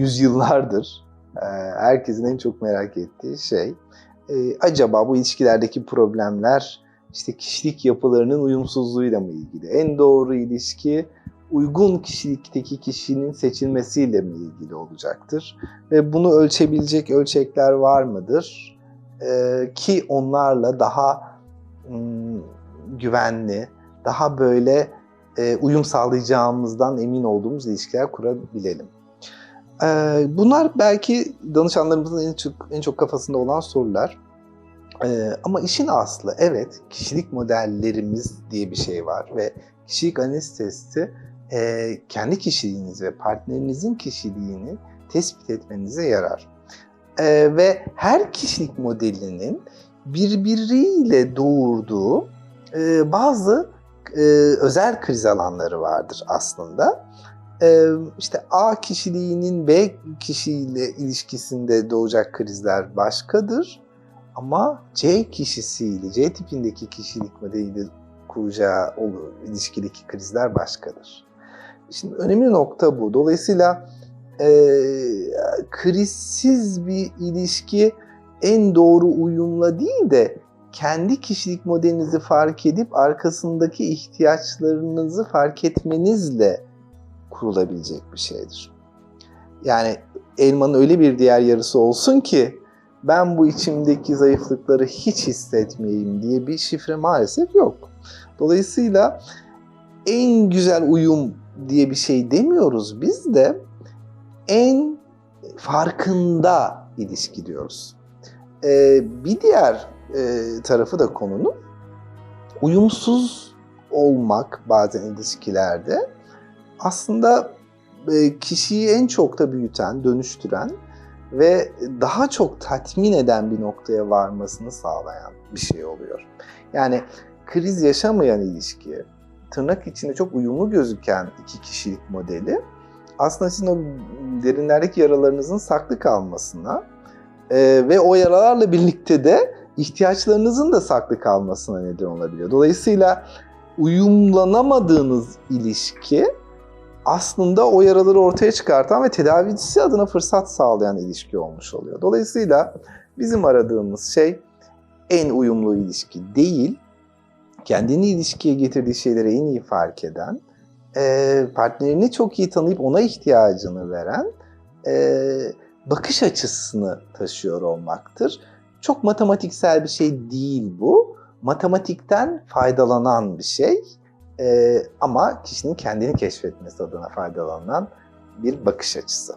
yüzyıllardır e, herkesin en çok merak ettiği şey. E, acaba bu ilişkilerdeki problemler işte kişilik yapılarının uyumsuzluğuyla mı ilgili? En doğru ilişki uygun kişilikteki kişinin seçilmesiyle mi ilgili olacaktır? Ve bunu ölçebilecek ölçekler var mıdır? Ee, ki onlarla daha ım, güvenli, daha böyle e, uyum sağlayacağımızdan emin olduğumuz ilişkiler kurabilelim. Ee, bunlar belki danışanlarımızın en çok, en çok kafasında olan sorular. Ee, ama işin aslı evet kişilik modellerimiz diye bir şey var ve kişilik analiz testi e, kendi kişiliğiniz ve partnerinizin kişiliğini tespit etmenize yarar. E, ve her kişilik modelinin birbiriyle doğurduğu e, bazı e, özel kriz alanları vardır aslında. E, işte A kişiliğinin B kişiyle ilişkisinde doğacak krizler başkadır. Ama C kişisiyle, C tipindeki kişilik modeliyle kuracağı ilişkideki krizler başkadır. Şimdi önemli nokta bu. Dolayısıyla e, krizsiz bir ilişki en doğru uyumla değil de kendi kişilik modelinizi fark edip arkasındaki ihtiyaçlarınızı fark etmenizle kurulabilecek bir şeydir. Yani elmanın öyle bir diğer yarısı olsun ki ben bu içimdeki zayıflıkları hiç hissetmeyeyim diye bir şifre maalesef yok. Dolayısıyla en güzel uyum diye bir şey demiyoruz biz de en farkında ilişki diyoruz. Ee, bir diğer e, tarafı da konunun uyumsuz olmak bazen ilişkilerde aslında e, kişiyi en çok da büyüten, dönüştüren ve daha çok tatmin eden bir noktaya varmasını sağlayan bir şey oluyor. Yani kriz yaşamayan ilişki, tırnak içinde çok uyumlu gözüken iki kişilik modeli aslında sizin o derinlerdeki yaralarınızın saklı kalmasına e, ve o yaralarla birlikte de ihtiyaçlarınızın da saklı kalmasına neden olabiliyor. Dolayısıyla uyumlanamadığınız ilişki aslında o yaraları ortaya çıkartan ve tedavisi adına fırsat sağlayan ilişki olmuş oluyor. Dolayısıyla bizim aradığımız şey en uyumlu ilişki değil, kendini ilişkiye getirdiği şeyleri en iyi fark eden, partnerini çok iyi tanıyıp ona ihtiyacını veren bakış açısını taşıyor olmaktır. Çok matematiksel bir şey değil bu. Matematikten faydalanan bir şey ama kişinin kendini keşfetmesi adına faydalanan bir bakış açısı.